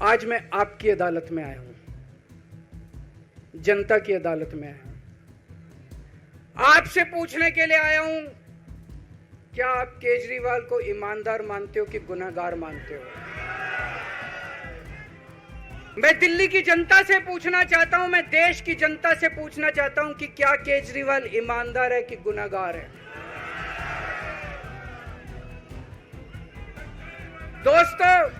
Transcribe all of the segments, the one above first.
आज मैं आपकी अदालत में आया हूँ। जनता की अदालत में आया हूँ। आपसे पूछने के लिए आया हूँ, क्या आप केजरीवाल को ईमानदार मानते हो कि गुनाहगार मानते हो? मैं दिल्ली की जनता से पूछना चाहता हूँ, मैं देश की जनता से पूछना चाहता हूँ कि क्या केजरीवाल ईमानदार है कि गुनागार है? दोस्तों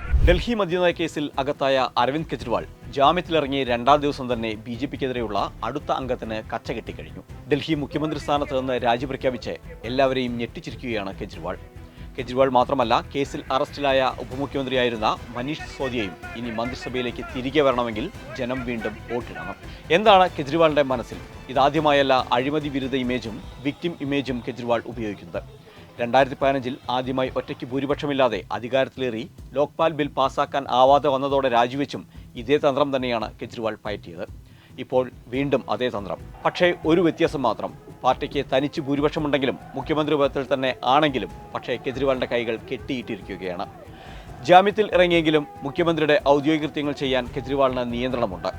ഡൽഹി മദ്യനയ കേസിൽ അകത്തായ അരവിന്ദ് കെജ്രിവാൾ ജാമ്യത്തിലിറങ്ങി രണ്ടാം ദിവസം തന്നെ ബി ജെ പിക്കെതിരെയുള്ള അടുത്ത അംഗത്തിന് കച്ച കെട്ടിക്കഴിഞ്ഞു. ഡൽഹി മുഖ്യമന്ത്രി സ്ഥാനത്ത് നിന്ന് രാജി പ്രഖ്യാപിച്ച് എല്ലാവരെയും ഞെട്ടിച്ചിരിക്കുകയാണ് കെജ്രിവാൾ. കെജ്രിവാൾ മാത്രമല്ല കേസിൽ അറസ്റ്റിലായ ഉപമുഖ്യമന്ത്രിയായിരുന്ന മനീഷ് സിസോദിയയും ഇനി മന്ത്രിസഭയിലേക്ക് തിരികെ വരണമെങ്കിൽ ജനം വീണ്ടും വോട്ടിടണം. എന്താണ് കെജ്രിവാളിന്റെ മനസ്സിൽ? ഇതാദ്യമായല്ല അഴിമതി വിരുദ്ധ ഇമേജും വിക്ടിം ഇമേജും കെജ്രിവാൾ ഉപയോഗിക്കുന്നത്. രണ്ടായിരത്തി പതിനഞ്ചിൽ ആദ്യമായി ഒറ്റയ്ക്ക് ഭൂരിപക്ഷമില്ലാതെ അധികാരത്തിലേറി ലോക്പാൽ ബിൽ പാസാക്കാൻ ആവാതെ വന്നതോടെ രാജിവെച്ചും ഇതേ തന്ത്രം തന്നെയാണ് കെജ്രിവാൾ പയറ്റിയത്. ഇപ്പോൾ വീണ്ടും അതേ തന്ത്രം. പക്ഷേ ഒരു വ്യത്യാസം മാത്രം. പാർട്ടിക്ക് തനിച്ച് ഭൂരിപക്ഷമുണ്ടെങ്കിലും മുഖ്യമന്ത്രി പദത്തിൽ തന്നെ ആണെങ്കിലും പക്ഷേ കെജ്രിവാളിന്റെ കൈകൾ കെട്ടിയിട്ടിരിക്കുകയാണ്. ജാമ്യത്തിൽ ഇറങ്ങിയെങ്കിലും മുഖ്യമന്ത്രിയുടെ ഔദ്യോഗിക കൃത്യങ്ങൾ ചെയ്യാൻ കെജ്രിവാളിന് നിയന്ത്രണമുണ്ട്.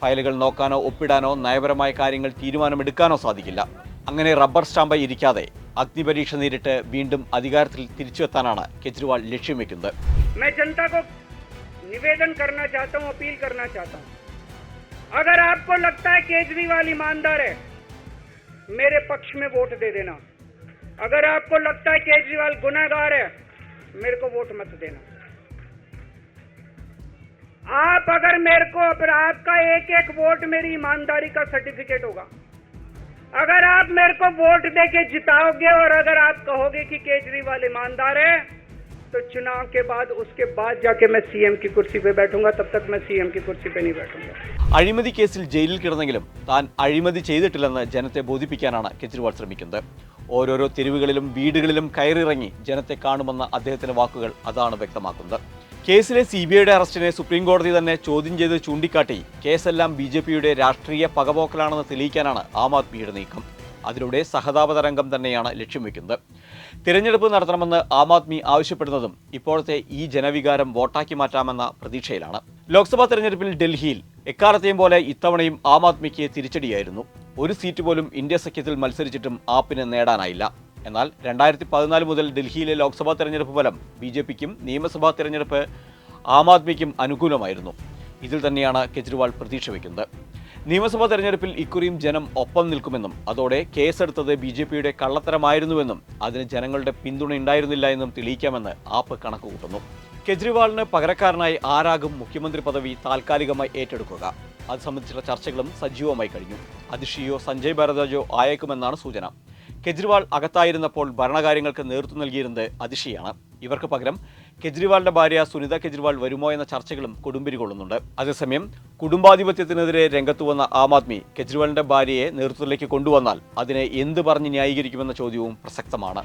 ഫയലുകൾ നോക്കാനോ ഒപ്പിടാനോ നയപരമായ കാര്യങ്ങൾ തീരുമാനമെടുക്കാനോ സാധിക്കില്ല. അങ്ങനെ റബ്ബർ സ്റ്റാമ്പായി ഇരിക്കാതെ അഗ്നിപരീക്ഷ നേരിട്ട് വീണ്ടും അധികാരത്തിൽ തിരിച്ചുവെത്താനാണ് കെജ്രിവാൾ ലക്ഷ്യം വെക്കുന്നത് मैं जनता को निवेदन करना चाहता हूं अपील करना चाहता हूं अगर आपको लगता है केजरीवाल ईमानदार है मेरे पक्ष में वोट दे देना अगर आपको लगता है केजरीवाल गुनाहगार है मेरे को वोट मत देना आप अगर मेरे को अगर आपका एक एक वोट मेरी ईमानदारी का सर्टिफिकेट होगा अगर आप मेरे को वोट दे के जिताओगे और अगर आप कहोगे कि केजरीवाल ईमानदार है तो चुनाव के बाद उसके बाद जाके मैं सीएम की कुर्सी पे बैठूंगा तब तक मैं सीएम की कुर्सी पे नहीं बैठूंगा അഴിമതി കേസിൽ ജയിലിൽ കിടന്നെങ്കിലും താൻ അഴിമതി ചെയ്തിട്ടില്ലെന്ന് ജനത്തെ ബോധിപ്പിക്കാനാണ് കെജ്രിവാൾ ശ്രമിക്കുന്നത് ഓരോരോ തെരുവുകളിലും വീടുകളിലും കയറിയിറങ്ങി ജനത്തെ കാണുമെന്ന അദ്ദേഹത്തിന്റെ വാക്കുകൾ അതാണ് വ്യക്തമാക്കുന്നത് കേസിലെ സി ബി ഐയുടെ അറസ്റ്റിനെ സുപ്രീം കോടതി തന്നെ ചോദ്യം ചെയ്ത് ചൂണ്ടിക്കാട്ടി. കേസെല്ലാം ബി ജെ പിയുടെ രാഷ്ട്രീയ പകപോക്കലാണെന്ന് തെളിയിക്കാനാണ് ആം ആദ്മിയുടെ നീക്കം. അതിലൂടെ സഹതാപ തരംഗം തന്നെയാണ് ലക്ഷ്യം വെക്കുന്നത്. തിരഞ്ഞെടുപ്പ് നടത്തണമെന്ന് ആം ആദ്മി ആവശ്യപ്പെടുന്നതും ഇപ്പോഴത്തെ ഈ ജനവികാരം വോട്ടാക്കി മാറ്റാമെന്ന പ്രതീക്ഷയിലാണ്. ലോക്സഭാ തെരഞ്ഞെടുപ്പിൽ ഡൽഹിയിൽ എക്കാലത്തെയും പോലെ ഇത്തവണയും ആം ആദ്മിക്ക് തിരിച്ചടിയായിരുന്നു. ഒരു സീറ്റ് പോലും ഇന്ത്യ സഖ്യത്തിൽ മത്സരിച്ചിട്ടും ആപ്പിന് നേടാനായില്ല. എന്നാൽ രണ്ടായിരത്തി പതിനാല് മുതൽ ഡൽഹിയിലെ ലോക്സഭാ തെരഞ്ഞെടുപ്പ് ഫലം ബി ജെ പിക്കും നിയമസഭാ തെരഞ്ഞെടുപ്പ് ആം ആദ്മിക്കും അനുകൂലമായിരുന്നു. ഇതിൽ തന്നെയാണ് കെജ്രിവാൾ പ്രതീക്ഷ വയ്ക്കുന്നത് നിയമസഭാ തെരഞ്ഞെടുപ്പിൽ ഇക്കുറിയും ജനം ഒപ്പം നിൽക്കുമെന്നും അതോടെ കേസെടുത്തത് ബി ജെ പിയുടെ കള്ളത്തരമായിരുന്നുവെന്നും അതിന് ജനങ്ങളുടെ പിന്തുണ ഉണ്ടായിരുന്നില്ല എന്നും തെളിയിക്കാമെന്ന് ആപ്പ് കണക്കുകൂട്ടുന്നു. കെജ്രിവാളിന് പകരക്കാരനായി ആരാകും മുഖ്യമന്ത്രി പദവി താൽക്കാലികമായി ഏറ്റെടുക്കുക. അത് സംബന്ധിച്ചുള്ള ചർച്ചകളും സജീവമായി കഴിഞ്ഞു. അതിഷിയോ സഞ്ജയ് ഭരദ്വാജോ ആയേക്കുമെന്നാണ് സൂചന. കെജ്രിവാൾ അകത്തായിരുന്നപ്പോൾ ഭരണകാര്യങ്ങൾക്ക് നേതൃത്വം നൽകിയിരുന്നത് അതിഷിയാണ് ഇവർക്ക് പകരം കെജ്രിവാളിന്റെ ഭാര്യ സുനിത കെജ്രിവാൾ വരുമോ എന്ന ചർച്ചകളും കൊടുമ്പിരി കൊള്ളുന്നുണ്ട്. അതേസമയം കുടുംബാധിപത്യത്തിനെതിരെ രംഗത്തു വന്ന ആം ആദ്മി കെജ്രിവാളിന്റെ ഭാര്യയെ നേതൃത്വത്തിലേക്ക് കൊണ്ടുവന്നാൽ അതിനെ എന്ത് പറഞ്ഞ് ന്യായീകരിക്കുമെന്ന ചോദ്യവും പ്രസക്തമാണ്.